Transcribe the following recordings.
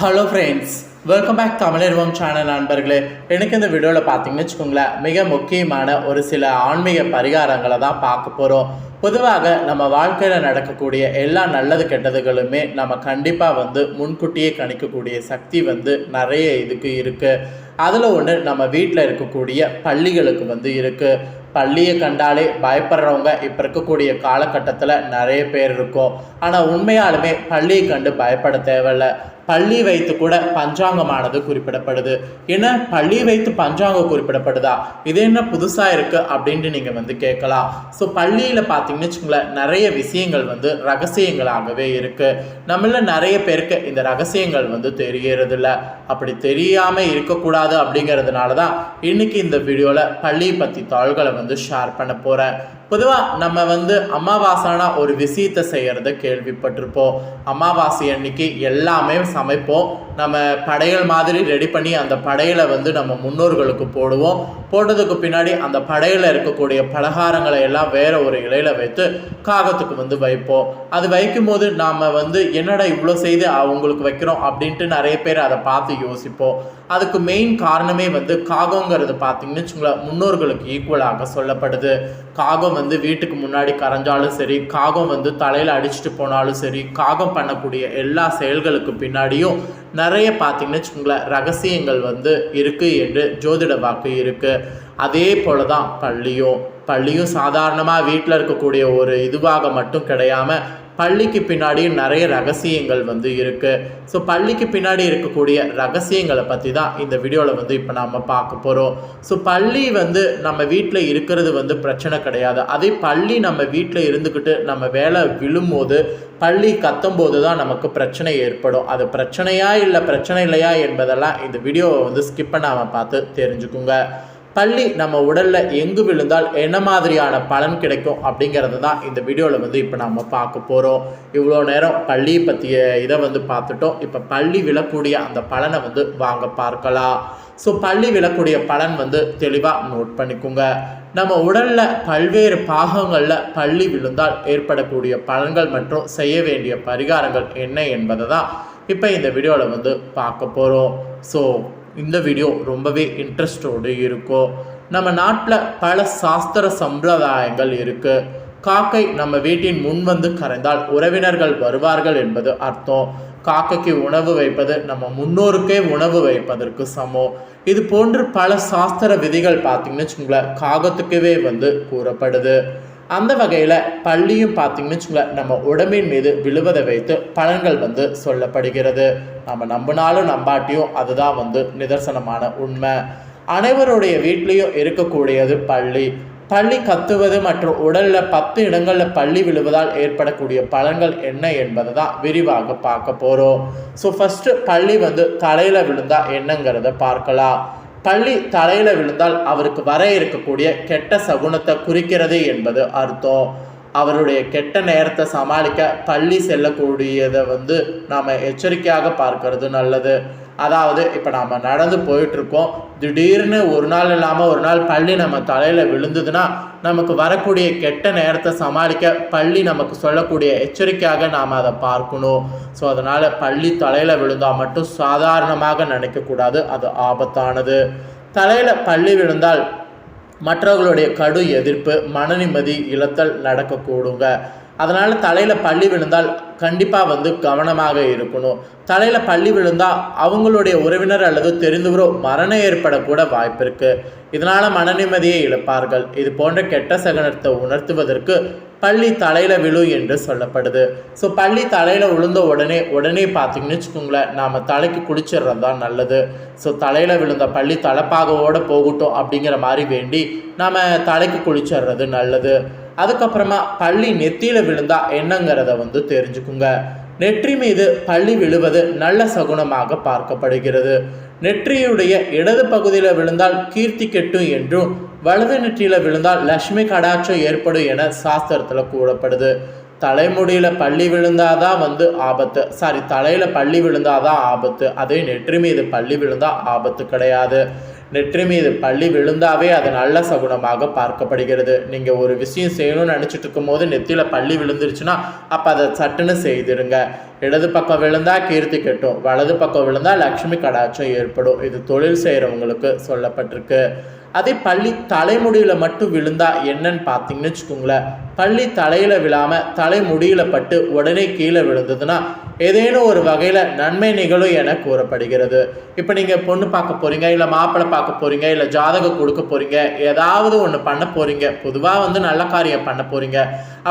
Hello friends welcome back Tamizharvam channel நண்பர்களே. எனக்கு இந்த வீடியோவில் பார்த்தீங்கன்னு வச்சுக்கோங்களேன் மிக முக்கியமான ஒரு சில ஆன்மீக பரிகாரங்களை தான் பார்க்க போகிறோம் பொதுவாக நம்ம வாழ்க்கையில் நடக்கக்கூடிய எல்லா நல்லது கெட்டதுகளுமே நம்ம கண்டிப்பாக வந்து முன்கூட்டியே கணிக்கக்கூடிய சக்தி வந்து நிறைய இதுக்கு இருக்குது அதில் ஒன்று நம்ம வீட்டில் இருக்கக்கூடிய பள்ளிகளுக்கு வந்து இருக்குது பள்ளியை கண்டாலே பயப்படுறவங்க இப்போ இருக்கக்கூடிய காலகட்டத்தில் நிறைய பேர் இருக்கும். ஆனால் உண்மையாலுமே பள்ளியை கண்டு பயப்பட தேவையில்ல. பள்ளி வைத்து கூட பஞ்சாங்கமானது குறிப்பிடப்படுது. என்ன? பள்ளி வைத்து பஞ்சாங்கம் குறிப்பிடப்படுதா? இது என்ன புதுசாக இருக்குது அப்படின்ட்டு நீங்கள் வந்து கேட்கலாம். ஸோ பள்ளியில் பார்த்தீங்கன்னு வச்சுக்கோங்களேன் நிறைய விஷயங்கள் வந்து ரகசியங்களாகவே இருக்குது நம்மள நிறைய பேருக்கு இந்த ரகசியங்கள் வந்து தெரியறதில்ல. அப்படி தெரியாமல் இருக்கக்கூடாது அப்படிங்கிறதுனால தான் இன்னைக்கு இந்த வீடியோவில் பள்ளியை பற்றி தாள்களை வந்து ஷேர் பண்ண போகிறேன் பொதுவாக நம்ம வந்து அமாவாசைனா ஒரு விஷயத்தை செய்கிறத கேள்விப்பட்டிருப்போம். அமாவாசை அன்னைக்கு எல்லாமே சமைப்போம். நம்ம படையல் மாதிரி ரெடி பண்ணி அந்த படையலை வந்து நம்ம முன்னோர்களுக்கு போடுவோம். போட்டதுக்கு பின்னாடி அந்த படையில் இருக்கக்கூடிய பலகாரங்களை எல்லாம் வேற ஒரு இலையில வைத்து காகத்துக்கு வந்து வைப்போம். அது வைக்கும்போது நாம் வந்து என்னடா இவ்வளோ செய்து அவங்களுக்கு வைக்கிறோம் அப்படின்ட்டு நிறைய பேர் அதை பார்த்து யோசிப்போம். அதுக்கு மெயின் காரணமே வந்து காகங்கிறது பார்த்தீங்கன்னு வச்சுங்களேன் முன்னோர்களுக்கு ஈக்குவலாக சொல்லப்படுது. காகம் வந்து வீட்டுக்கு முன்னாடி கரைஞ்சாலும் சரி காகம் வந்து தலையில் அடிச்சுட்டு போனாலும் சரி காகம் பண்ணக்கூடிய எல்லா செயல்களுக்கு பின்னாடியும் நிறைய பார்த்தீங்கன்னு வச்சுக்கோங்களேன் ரகசியங்கள் வந்து இருக்குது என்று ஜோதிட வாக்கு இருக்குது அதே போல தான் பள்ளியும் பள்ளியும் சாதாரணமாக வீட்டில் இருக்கக்கூடிய ஒரு இதுவாக மட்டும் கிடையாமல் பள்ளிக்கு பின்னாடியும் நிறைய ரகசியங்கள் வந்து இருக்குது ஸோ பள்ளிக்கு பின்னாடி இருக்கக்கூடிய ரகசியங்களை பற்றி தான் இந்த வீடியோவில் வந்து இப்போ நாம் பார்க்க போகிறோம் ஸோ பள்ளி வந்து நம்ம வீட்டில் இருக்கிறது வந்து பிரச்சனை கிடையாது. அதே பள்ளி நம்ம வீட்டில் இருந்துக்கிட்டு நம்ம வேலை விழும்போது பள்ளி கத்தும்போது தான் நமக்கு பிரச்சனை ஏற்படும். அது பிரச்சனையா இல்லை பிரச்சனை இல்லையா என்பதெல்லாம் இந்த வீடியோவை வந்து ஸ்கிப் பண்ணாமல் பார்த்து தெரிஞ்சுக்குங்க. பள்ளி நம்ம உடலில் எங்கு விழுந்தால் என்ன மாதிரியான பலன் கிடைக்கும் அப்படிங்கிறது தான் இந்த வீடியோவில் வந்து இப்போ நம்ம பார்க்க போகிறோம் இவ்வளோ நேரம் பள்ளியை பற்றிய இதை வந்து பார்த்துட்டோம். இப்போ பள்ளி விழக்கூடிய அந்த பலனை வந்து வாங்க பார்க்கலாம். ஸோ பள்ளி விழக்கூடிய பலன் வந்து தெளிவாக நோட் பண்ணிக்கோங்க. நம்ம உடலில் பல்வேறு பாகங்களில் பள்ளி விழுந்தால் ஏற்படக்கூடிய பலன்கள் மற்றும் செய்ய வேண்டிய பரிகாரங்கள் என்ன என்பதை தான் இப்போ இந்த வீடியோவில் வந்து பார்க்க போகிறோம் ஸோ இந்த வீடியோ ரொம்பவே இன்ட்ரெஸ்டோடு இருக்கும் நம்ம நாட்டில் பல சாஸ்திர சம்பிரதாயங்கள் இருக்குது காக்கை நம்ம வீட்டின் முன் வந்து கரைந்தால் உறவினர்கள் வருவார்கள் என்பது அர்த்தம். காக்கைக்கு உணவு வைப்பது நம்ம முன்னோருக்கே உணவு வைப்பதற்கு சமம். இது போன்று பல சாஸ்திர விதிகள் பார்த்திங்கன்னு வச்சுக்கோங்களேன் காகத்துக்கவே வந்து கூறப்படுது. அந்த வகையில் பள்ளியும் பார்த்திங்கன்னு வச்சுங்களேன் நம்ம உடம்பின் மீது விழுவதை வைத்து பலன்கள் வந்து சொல்லப்படுகிறது. நம்ம நம்பினாலும் நம்பாட்டியும் அதுதான் வந்து நிதர்சனமான உண்மை. அனைவருடைய வீட்லேயும் இருக்கக்கூடியது பள்ளி. பள்ளி கத்துவது மற்றும் உடலில் பத்து இடங்களில் பள்ளி விழுவதால் ஏற்படக்கூடிய பலன்கள் என்ன என்பதை தான் விரிவாக பார்க்க போகிறோம் ஸோ ஃபஸ்ட்டு பள்ளி வந்து தலையில் விழுந்தால் என்னங்கிறத பார்க்கலாம். பள்ளி தலையில் விழுந்தால் அவருக்கு வர இருக்கக்கூடிய கெட்ட சகுனத்தை குறிக்கிறது என்பது அர்த்தம். அவருடைய கெட்ட நேரத்தை சமாளிக்க பள்ளி செல்லக்கூடியதை வந்து நாம் எச்சரிக்கையாக பார்க்கறது நல்லது. அதாவது இப்போ நாம் நடந்து போயிட்டுருக்கோம். திடீர்னு ஒரு நாள் இல்லாமல் ஒரு நாள் பள்ளி நம்ம தலையில் விழுந்ததுன்னா நமக்கு வரக்கூடிய கெட்ட நேரத்தை சமாளிக்க பள்ளி நமக்கு சொல்லக்கூடிய எச்சரிக்கையாக நாம் அதை பார்க்கணும். ஸோ அதனால் பள்ளி தலையில் விழுந்தால் மட்டும் சாதாரணமாக நினைக்கக்கூடாது அது ஆபத்தானது. தலையில் பள்ளி விழுந்தால் மற்றவர்களுடைய கடு எதிர்ப்பு மன நிம்மதி இழத்தல் நடக்கக்கூடுங்க. அதனால் தலையில் பள்ளி விழுந்தால் கண்டிப்பாக வந்து கவனமாக இருக்கணும். தலையில் பள்ளி விழுந்தால் அவங்களுடைய உறவினர் அல்லது தெரிந்தவரோ மரணம் ஏற்படக்கூட வாய்ப்பு இருக்குது இதனால் மன நிம்மதியை இழப்பார்கள். இது போன்ற கெட்ட சகனத்தை உணர்த்துவதற்கு பள்ளி தலையில் விழு என்று சொல்லப்படுது. ஸோ பள்ளி தலையில் விழுந்த உடனே உடனே பார்த்தீங்கன்னு வச்சுக்கோங்களேன் நாம் தலைக்கு குளிச்சிடுறது தான் நல்லது. ஸோ தலையில் விழுந்த பள்ளி தலைப்பாகவோடு போகட்டும் அப்படிங்கிற மாதிரி வேண்டி நாம் தலைக்கு குளிச்சிடுறது நல்லது. அதுக்கப்புறமா பள்ளி நெத்தியில் விழுந்தா என்னங்கிறத வந்து தெரிஞ்சுக்குங்க. நெற்றி மீது பள்ளி விழுவது நல்ல சகுனமாக பார்க்கப்படுகிறது. நெற்றியுடைய இடது பகுதியில் விழுந்தால் கீர்த்தி கெட்டும் என்றும் வலது நெற்றியில் விழுந்தால் லட்சுமி கடாட்சம் ஏற்படும் என சாஸ்திரத்தில் கூறப்படுது. தலைமுடியில் பள்ளி விழுந்தாதான் வந்து ஆபத்து. சாரி தலையில் பள்ளி விழுந்தாதான் ஆபத்து. அதே நெற்றி மீது பள்ளி விழுந்தால் ஆபத்து கிடையாது. நெற்றி மீது பள்ளி விழுந்தாவே அது நல்ல சகுனமாக பார்க்கப்படுகிறது. நீங்கள் ஒரு விஷயம் செய்யணும்னு நினச்சிட்டு இருக்கும்போது நெத்தியில் பள்ளி விழுந்துருச்சுன்னா அப்போ அதை சட்டுன்னு செய்திருங்க. இடது பக்கம் விழுந்தா கீர்த்தி கெட்டும் வலது பக்கம் விழுந்தா லக்ஷ்மி கடாட்சம் ஏற்படும். இது தொழில் செய்கிறவங்களுக்கு சொல்லப்பட்டிருக்கு. அதே பள்ளி தலைமுடியில் மட்டும் விழுந்தா என்னன்னு பார்த்தீங்கன்னு வச்சுக்கோங்களேன். பள்ளி தலையில் விழாமல் தலைமுடியில் பட்டு உடனே கீழே விழுந்ததுன்னா ஏதேனும் ஒரு வகையில் நன்மை நிகழும் என கூறப்படுகிறது. இப்போ நீங்கள் பொண்ணு பார்க்க போகிறீங்க இல்லை மாப்பிள்ளை பார்க்க போகிறீங்க இல்லை ஜாதகம் கொடுக்க போகிறீங்க ஏதாவது ஒன்று பண்ண போகிறீங்க பொதுவாக வந்து நல்ல காரியம் பண்ண போகிறீங்க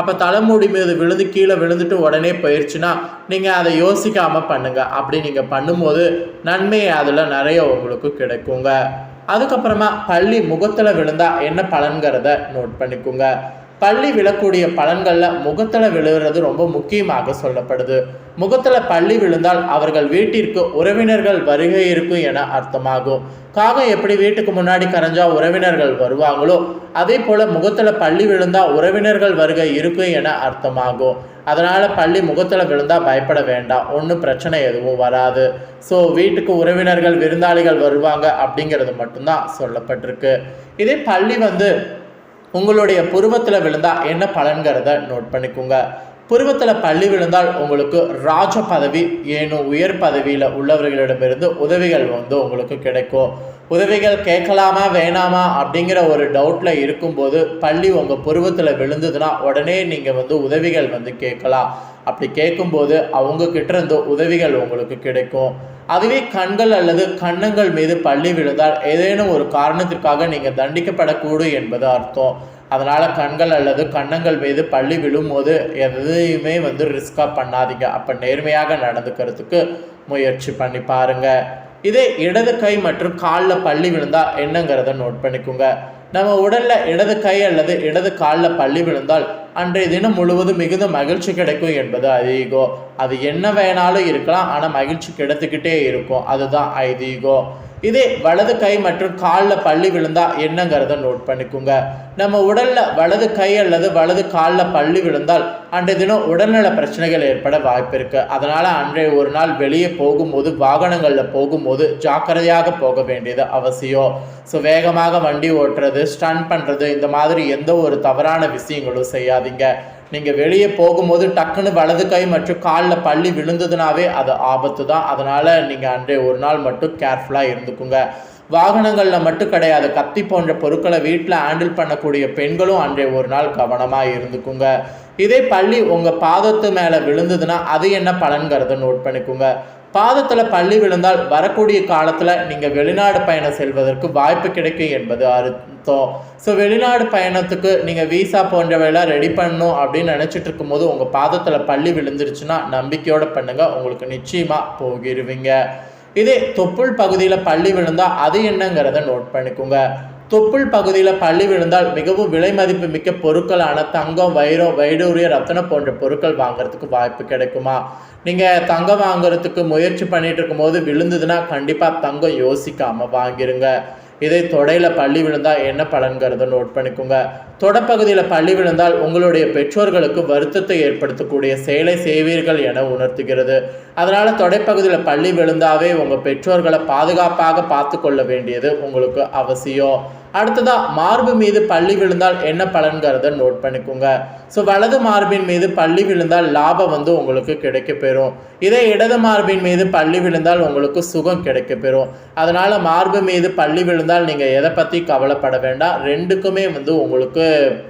அப்போ தலைமுடி மீது விழுந்து கீழே விழுந்துட்டு உடனே போயிடுச்சுன்னா நீங்கள் அதை யோசிக்காமல் பண்ணுங்கள் அப்படி நீங்கள் பண்ணும்போது நன்மை அதில் நிறைய உங்களுக்கு கிடைக்குங்க. அதுக்கப்புறமா பள்ளி முகத்தில் விழுந்தா என்ன பலன்கிறத நோட் பண்ணிக்கோங்க. பள்ளி விழக்கூடிய பலன்களில் முகத்தில் விழுகிறது ரொம்ப முக்கியமாக சொல்லப்படுது. முகத்தில் பள்ளி விழுந்தால் அவர்கள் வீட்டிற்கு உறவினர்கள் வருகை இருக்கும் என அர்த்தமாகும். காகம் எப்படி வீட்டுக்கு முன்னாடி கரைஞ்சா உறவினர்கள் வருவாங்களோ அதே போல் முகத்தில் பள்ளி விழுந்தால் உறவினர்கள் வருகை இருக்கும் என அர்த்தமாகும். அதனால் பள்ளி முகத்தில் விழுந்தால் பயப்பட வேண்டாம். ஒன்றும் பிரச்சனை எதுவும் வராது. ஸோ வீட்டுக்கு உறவினர்கள் விருந்தாளிகள் வருவாங்க அப்படிங்கிறது மட்டும்தான் சொல்லப்பட்டிருக்கு. இதே பள்ளி வந்து உங்களுடைய புருவத்தில் விழுந்தால் என்ன பலன்கிறத நோட் பண்ணிக்கோங்க. புருவத்தில் பள்ளி விழுந்தால் உங்களுக்கு ராஜ பதவி ஏனும் உயர் பதவியில் உள்ளவர்களிடமிருந்து உதவிகள் வந்து உங்களுக்கு கிடைக்கும். உதவிகள் கேட்கலாமா வேணாமா அப்படிங்கிற ஒரு டவுட்டில் இருக்கும்போது பள்ளி உங்கள் புருவத்தில் விழுந்ததுன்னா உடனே நீங்கள் வந்து உதவிகள் வந்து கேட்கலாம். அப்படி கேட்கும்போது அவங்க கிட்ட இருந்து உதவிகள் உங்களுக்கு கிடைக்கும். அதுவே கண்கள் அல்லது கண்ணங்கள் மீது பள்ளி விழுந்தால் ஏதேனும் ஒரு காரணத்திற்காக நீங்கள் தண்டிக்கப்படக்கூடும் என்பது அர்த்தம். அதனால் கண்கள் அல்லது கண்ணங்கள் மீது பள்ளி விழும்போது எதையுமே வந்து ரிஸ்காக பண்ணாதீங்க. அப்போ நேர்மையாக நடந்துக்கிறதுக்கு முயற்சி பண்ணி பாருங்கள் இதே இடது கை மற்றும் காலில் பள்ளி விழுந்தால் என்னங்கிறத நோட் பண்ணிக்கோங்க. நம்ம உடலில் இடது கை அல்லது இடது காலில் பள்ளி விழுந்தால் அன்றைய தினம் முழுவதும் மிகுந்த மகிழ்ச்சி கிடைக்கும் என்பது ஐதீகோ. அது என்ன வேணாலும் இருக்கலாம் ஆனால் மகிழ்ச்சி கிடைத்துக்கிட்டே இருக்கும். அதுதான் ஐதீகம் இதே வலது கை மற்றும் காலில் பள்ளி விழுந்தா என்னங்கிறத நோட் பண்ணிக்கோங்க. நம்ம உடலில் வலது கை அல்லது வலது காலில் பள்ளி விழுந்தால் அன்றைய தினம் உடல்நல பிரச்சனைகள் ஏற்பட வாய்ப்பு இருக்கு. அதனால அன்றைய ஒரு நாள் வெளியே போகும்போது வாகனங்களில் போகும்போது ஜாக்கிரதையாக போக வேண்டியது அவசியம். ஸோ வேகமாக வண்டி ஓட்டுறது ஸ்டன் பண்ணுறது இந்த மாதிரி எந்த ஒரு தவறான விஷயங்களும் செய்யாதீங்க. நீங்கள் வெளியே போகும்போது டக்குன்னு வலது கை மற்றும் காலில் பள்ளி விழுந்ததுனாவே அது ஆபத்து தான் அதனால் நீங்கள் அன்றைய ஒரு நாள் மட்டும் கேர்ஃபுல்லாக இருந்துக்குங்க. வாகனங்களில் மட்டும் கிடையாது. கத்தி போன்ற பொருட்களை வீட்டில் ஹேண்டில் பண்ணக்கூடிய பெண்களும் அன்றைய ஒரு நாள் கவனமாக இருந்துக்குங்க. இதே பள்ளி உங்கள் பாதத்து மேலே விழுந்ததுன்னா அது என்ன பலன்கிறத நோட் பண்ணிக்கோங்க. பாதத்தில் பள்ளி விழுந்தால் வரக்கூடிய காலத்தில் நீங்கள் வெளிநாடு பயணம் செல்வதற்கு வாய்ப்பு கிடைக்கும் என்பது அர்த்தம். ஸோ வெளிநாடு பயணத்துக்கு நீங்கள் வீசா போன்றவையெல்லாம் ரெடி பண்ணணும் அப்படின்னு நினச்சிட்டு இருக்கும்போது உங்கள் பாதத்தில் பள்ளி விழுந்துருச்சுன்னா நம்பிக்கையோடு பண்ணுங்கள் உங்களுக்கு நிச்சயமாக போகிருவீங்க. இதே தொப்புள் பகுதியில் பள்ளி விழுந்தால் அது என்னங்கிறத நோட் பண்ணிக்கோங்க. தொப்புள் பகுதியில் பள்ளி விழுந்தால் மிகவும் விலை மதிப்பு மிக்க பொருட்களான தங்கம் வைரம் வைடூரிய ரத்தனம் போன்ற பொருட்கள் வாங்குறதுக்கு வாய்ப்பு கிடைக்குமா? நீங்கள் தங்கம் வாங்குறதுக்கு முயற்சி பண்ணிட்டு இருக்கும்போது விழுந்ததுன்னா கண்டிப்பாக தங்கம் யோசிக்காமல் வாங்கிருங்க. இதே தொடையில் பள்ளி விழுந்தால் என்ன பலன்கிறத நோட் பண்ணிக்கோங்க. தொடப்பகுதியில் பள்ளி விழுந்தால் உங்களுடைய பெற்றோர்களுக்கு வருத்தத்தை ஏற்படுத்தக்கூடிய செயலை செய்வீர்கள் என உணர்த்துகிறது. அதனால் தொடைப்பகுதியில் பள்ளி விழுந்தாவே உங்கள் பெற்றோர்களை பாதுகாப்பாக பார்த்து கொள்ள வேண்டியது உங்களுக்கு அவசியம். அடுத்ததாக மார்பு மீது பள்ளி விழுந்தால் என்ன பலன்கிறத நோட் பண்ணிக்கோங்க. ஸோ வலது மார்பின் மீது பள்ளி விழுந்தால் லாபம் வந்து உங்களுக்கு கிடைக்க பெறும் இதே இடது மார்பின் மீது பள்ளி விழுந்தால் உங்களுக்கு சுகம் கிடைக்க பெறும் அதனால் மார்பு மீது பள்ளி விழுந்தால் நீங்கள் எதை பற்றி கவலைப்பட வேண்டாம். ரெண்டுக்குமே வந்து உங்களுக்கு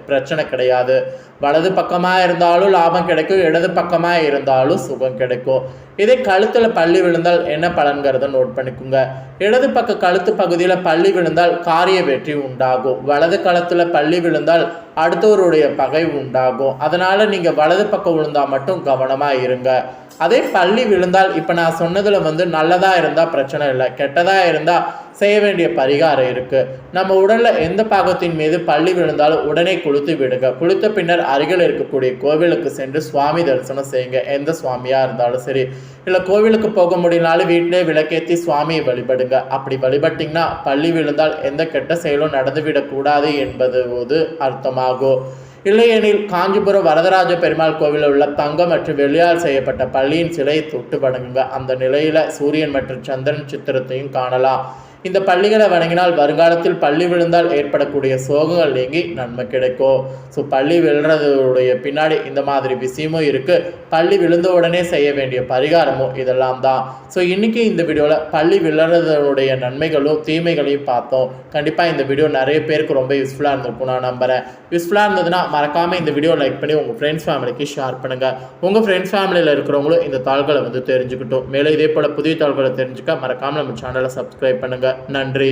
பிரச்சனை கிடையாது. வலது பக்கமாக இருந்தாலும் லாபம் கிடைக்கும் இடது பக்கமாக இருந்தாலும் சுகம் கிடைக்கும். இதே கழுத்தில் பள்ளி விழுந்தால் என்ன பலன்கிறத நோட் பண்ணிக்கோங்க. இடது பக்க கழுத்து பகுதியில் பள்ளி விழுந்தால் காரிய வெற்றி உண்டாகும். வலது களத்தில் பள்ளி விழுந்தால் அடுத்தவருடைய பகை உண்டாகும். அதனால் நீங்கள் வலது பக்கம் விழுந்தால் மட்டும் கவனமாக இருங்க. அதே பள்ளி விழுந்தால் இப்போ நான் சொன்னதில் வந்து நல்லதாக இருந்தால் பிரச்சனை இல்லை கெட்டதாக இருந்தால் செய்ய வேண்டிய பரிகாரம் இருக்குது நம்ம உடலில் எந்த பாகத்தின் மீது பள்ளி விழுந்தாலும் உடனே குளித்து விடுங்க. குளித்த பின்னர் அருகில் இருக்கக்கூடிய கோவிலுக்கு சென்று சுவாமி தரிசனம் செய்யுங்க. எந்த சுவாமியாக இருந்தாலும் சரி. இல்லை கோவிலுக்கு போக முடியினாலும் வீட்டிலே விளக்கேற்றி சுவாமியை வழிபடுங்க. அப்படி வழிபட்டிங்கன்னா பள்ளி விழுந்தால் எந்த கெட்ட செயலும் நடந்துவிடக்கூடாது என்பது போது அர்த்தமாகும் இல்லையெனில் காஞ்சிபுரம் வரதராஜ பெருமாள் கோவிலில் உள்ள தங்கம் மற்றும் வெள்ளியால் செய்யப்பட்ட பள்ளியின் சிலையை தொட்டு வணங்குங்க. அந்த நிலையில் சூரியன் மற்றும் சந்திரன் சித்திரத்தையும் காணலாம். இந்த பள்ளிகளை வணங்கினால் வருங்காலத்தில் பள்ளி விழுந்தால் ஏற்படக்கூடிய சோகங்கள் நீங்கி நன்மை கிடைக்கும். ஸோ பள்ளி விழுறதுடைய பின்னாடி இந்த மாதிரி விஷயமும் இருக்குது பள்ளி விழுந்த உடனே செய்ய வேண்டிய பரிகாரமும் இதெல்லாம் தான். ஸோ இன்றைக்கி இந்த வீடியோவில் பள்ளி விழுறதனுடைய நன்மைகளும் தீமைகளையும் பார்த்தோம். கண்டிப்பாக இந்த வீடியோ நிறைய பேருக்கு ரொம்ப யூஸ்ஃபுல்லாக இருந்திருக்கும் நான் நம்புகிறேன் யூஸ்ஃபுல்லாக இருந்ததுன்னா மறக்காமல் இந்த வீடியோ லைக் பண்ணி உங்கள் ஃப்ரெண்ட்ஸ் ஃபேமிலிக்கு ஷேர் பண்ணுங்கள் உங்கள் ஃப்ரெண்ட்ஸ் ஃபேமிலியில் இருக்கிறவங்களும் இந்த தாள்களை வந்து தெரிஞ்சுக்கிட்டோம். மேலும் இதே போல் புதிய தாள்களை தெரிஞ்சுக்க மறக்காமல் நம்ம சேனலை சப்ஸ்கிரைப் பண்ணுங்கள் நன்றி.